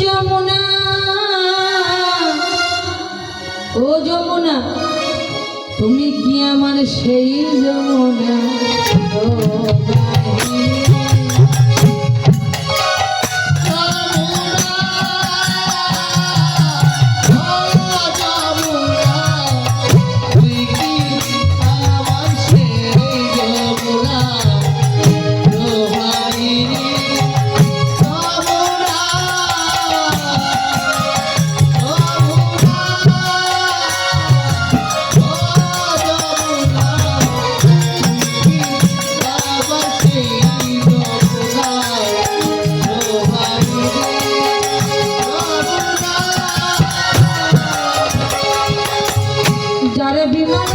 যমুনা ও যমুনা তুমি কি আমার সেই যমুনা? বিমান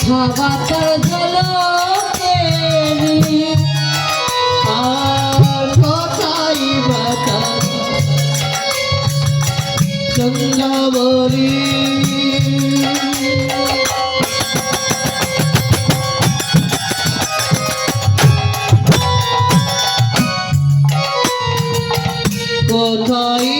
কথাবার্তার জল আর কোথায় বাতা চন্দ্রাবলী কোথায়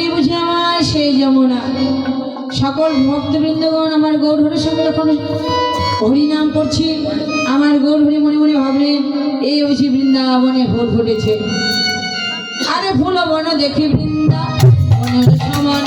এই বুঝি আমার সেই যমুনা সকল ভক্তবৃন্দগণ আমার গৌরহরে সকলে এখন হরিনাম করছি। আমার গৌরহরি মনে মনে ভাবলে এই বুঝি বৃন্দাবনে ফুল ফুটেছে। আরে ফুল বন দেখি বৃন্দা সমান।